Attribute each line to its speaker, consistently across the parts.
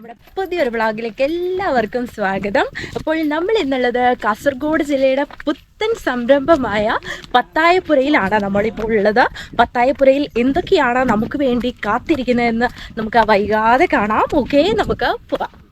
Speaker 1: നമ്മുടെ പുതിയൊരു വ്ളോഗിലേക്ക് എല്ലാവർക്കും സ്വാഗതം. അപ്പോൾ നമ്മൾ ഇന്നുള്ളത് കാസർഗോഡ് ജില്ലയുടെ പുത്തൻ സംരംഭമായ പത്തായപ്പുരയിലാണ് നമ്മളിപ്പോൾ ഉള്ളത്. പത്തായപ്പുരയിൽ എന്തൊക്കെയാണ് നമുക്ക് വേണ്ടി കാത്തിരിക്കുന്നതെന്ന് നമുക്ക് വൈകാതെ കാണാം. ഓക്കെ നമുക്ക് പോവാം.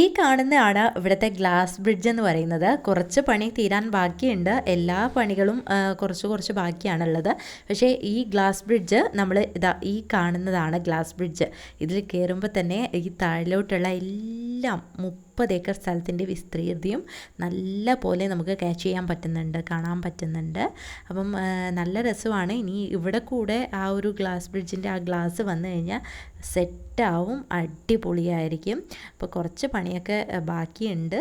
Speaker 2: ഈ കാണുന്നതാണ് ഇവിടുത്തെ ഗ്ലാസ് ബ്രിഡ്ജ് എന്ന് പറയുന്നത്. കുറച്ച് പണി തീരാൻ ബാക്കിയുണ്ട്. എല്ലാ പണികളും കുറച്ച് കുറച്ച് ബാക്കിയാണുള്ളത്. പക്ഷേ ഈ ഗ്ലാസ് ബ്രിഡ്ജ് നമ്മൾ ഇതാ ഈ കാണുന്നതാണ് ഗ്ലാസ് ബ്രിഡ്ജ് ഇതിൽ കയറുമ്പോൾ തന്നെ ഈ താഴിലോട്ടുള്ള എല്ലാം മുപ്പത് ഏക്കർ സ്ഥലത്തിന്റെ വിസ്തീർത്തിയും നല്ല പോലെ നമുക്ക് ക്യാച്ച് ചെയ്യാൻ പറ്റുന്നുണ്ട് കാണാൻ പറ്റുന്നുണ്ട്. അപ്പം നല്ല രസമാണ്. ഇനി ഇവിടെ കൂടെ ആ ഒരു ഗ്ലാസ് ബ്രിഡ്ജിന്റെ ആ ഗ്ലാസ് വന്നു കഴിഞ്ഞാൽ സെറ്റാവും അടിപൊളിയായിരിക്കും. അപ്പോൾ കുറച്ച് പണിയൊക്കെ ബാക്കിയുണ്ട്.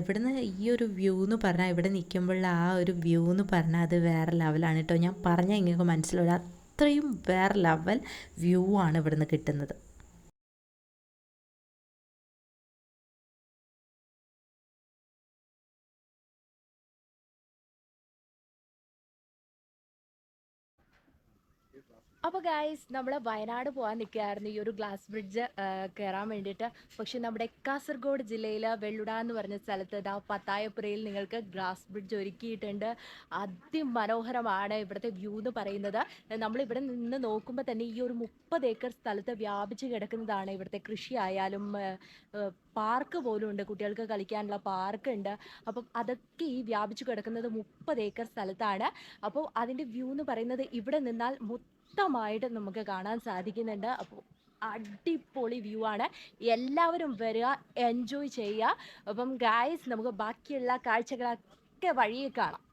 Speaker 2: ഇവിടുന്ന് ഈ ഒരു വ്യൂ എന്ന് പറഞ്ഞാൽ ഇവിടെ നിൽക്കുമ്പോഴുള്ള ആ ഒരു വ്യൂ എന്ന് പറഞ്ഞാൽ അത് വേറെ ലെവലാണ് കേട്ടോ. ഞാൻ പറഞ്ഞാൽ ഇങ്ങനെ മനസ്സിലാവില്ല. അത്രയും വേറെ ലെവൽ വ്യൂ ആണ് ഇവിടുന്ന് കിട്ടുന്നത്.
Speaker 1: അപ്പോൾ ഗായ്സ് നമ്മൾ വയനാട് പോകാൻ നിൽക്കുകയായിരുന്നു ഈ ഒരു ഗ്ലാസ് ബ്രിഡ്ജ് കയറാൻ വേണ്ടിയിട്ട്. പക്ഷെ നമ്മുടെ കാസർഗോഡ് ജില്ലയിൽ വെള്ളുട എന്ന് പറഞ്ഞ സ്ഥലത്ത് ഇതാ പത്തായപ്പുരയിൽ നിങ്ങൾക്ക് ഗ്ലാസ് ബ്രിഡ്ജ് ഒരുക്കിയിട്ടുണ്ട്. അതിമനോഹരമാണ് ഇവിടുത്തെ വ്യൂ എന്ന് പറയുന്നത്. നമ്മളിവിടെ നിന്ന് നോക്കുമ്പോൾ തന്നെ ഈ ഒരു മുപ്പത് ഏക്കർ സ്ഥലത്ത് വ്യാപിച്ച് കിടക്കുന്നതാണ് ഇവിടുത്തെ കൃഷി ആയാലും പാർക്ക് പോലും ഉണ്ട്. കുട്ടികൾക്ക് കളിക്കാനുള്ള പാർക്ക് ഉണ്ട്. അപ്പം അതൊക്കെ ഈ വ്യാപിച്ചു കിടക്കുന്നത് മുപ്പത് ഏക്കർ സ്ഥലത്താണ്. അപ്പോൾ അതിന്റെ വ്യൂ എന്ന് പറയുന്നത് ഇവിടെ നിന്നാൽ മൊത്തമായിട്ട് നമുക്ക് കാണാൻ സാധിക്കുന്നുണ്ട്. അപ്പോൾ അടിപൊളി വ്യൂ ആണ്. എല്ലാവരും വരിക എൻജോയ് ചെയ്യുക. അപ്പം ഗായ്സ് നമുക്ക് ബാക്കിയുള്ള കാഴ്ചകളൊക്കെ വഴിയെ കാണാം.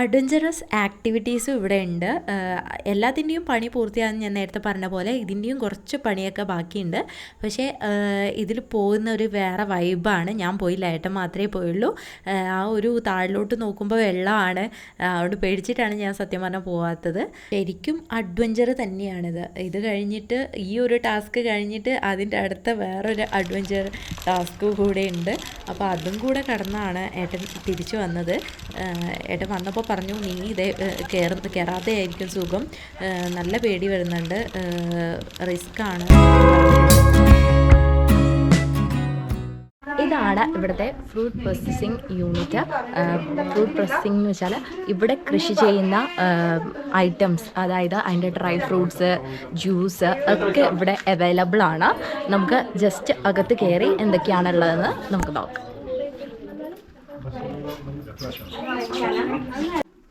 Speaker 2: അഡ്വഞ്ചറസ് ആക്ടിവിറ്റീസും ഇവിടെ ഉണ്ട്. എല്ലാത്തിന്റെയും പണി പൂർത്തിയാകുന്ന ഞാൻ നേരത്തെ പറഞ്ഞ പോലെ ഇതിന്റെയും കുറച്ച് പണിയൊക്കെ ബാക്കിയുണ്ട്. പക്ഷേ ഇതിൽ പോകുന്ന ഒരു വേറെ വൈബാണ്. ഞാൻ പോയില്ല ഏട്ടൻ മാത്രമേ പോയുള്ളൂ. ആ ഒരു താഴിലോട്ട് നോക്കുമ്പോൾ വെള്ളമാണ്. അവിടെ പേടിച്ചിട്ടാണ് ഞാൻ സത്യം പറഞ്ഞാൽ പോകാത്തത് ശരിക്കും അഡ്വഞ്ചർ തന്നെയാണിത്. ഇത് കഴിഞ്ഞിട്ട് ഈ ഒരു ടാസ്ക് കഴിഞ്ഞിട്ട് അതിന്റെ അടുത്ത വേറൊരു അഡ്വഞ്ചർ ടാസ്ക് കൂടെ ഉണ്ട്. അപ്പോൾ അതും കൂടെ കടന്നാണ് ഏട്ടൻ തിരിച്ചു വന്നത്. ഏട്ടൻ വന്നപ്പോൾ പറഞ്ഞു നീ ഇതേ കയറുന്ന കയറാതെ ആയിരിക്കും സുഖം. നല്ല പേടി വരുന്നുണ്ട്. റിസ്ക് ആണ്.
Speaker 1: ഇതാണ് ഇവിടുത്തെ fruit processing unit fruit processing എന്ന് വെച്ചാൽ ഇവിടെ കൃഷി ചെയ്യുന്ന ഐറ്റംസ് അതായത് അതിന്റെ ഡ്രൈ ഫ്രൂട്ട്സ് ജ്യൂസ് ഒക്കെ ഇവിടെ അവൈലബിൾ ആണ്. നമുക്ക് ജസ്റ്റ് അകത്ത് കയറി എന്തൊക്കെയാണുള്ളതെന്ന് നമുക്ക് നോക്കാം.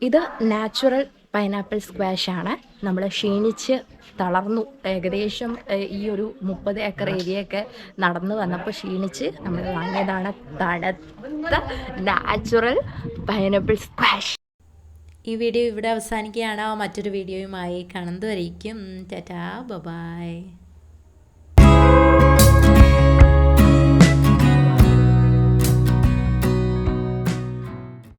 Speaker 1: ഇത് നാച്ചുറൽ പൈനാപ്പിൾ സ്ക്വാഷ് ആണ്. നമ്മൾ ക്ഷീണിച്ച് തളർന്നു. ഏകദേശം ഈ ഒരു മുപ്പത് ഏക്കർ ഏരിയയൊക്കെ നടന്നു വന്നപ്പോൾ ക്ഷീണിച്ച് നമ്മൾ വാങ്ങിയതാണ് തണുത്ത നാച്ചുറൽ പൈനാപ്പിൾ സ്ക്വാഷ്.
Speaker 2: ഈ വീഡിയോ ഇവിടെ അവസാനിക്കുകയാണ്. മറ്റൊരു വീഡിയോയുമായി കാണുന്നതുവരേക്കും. ടാറ്റാ. ബബായ്.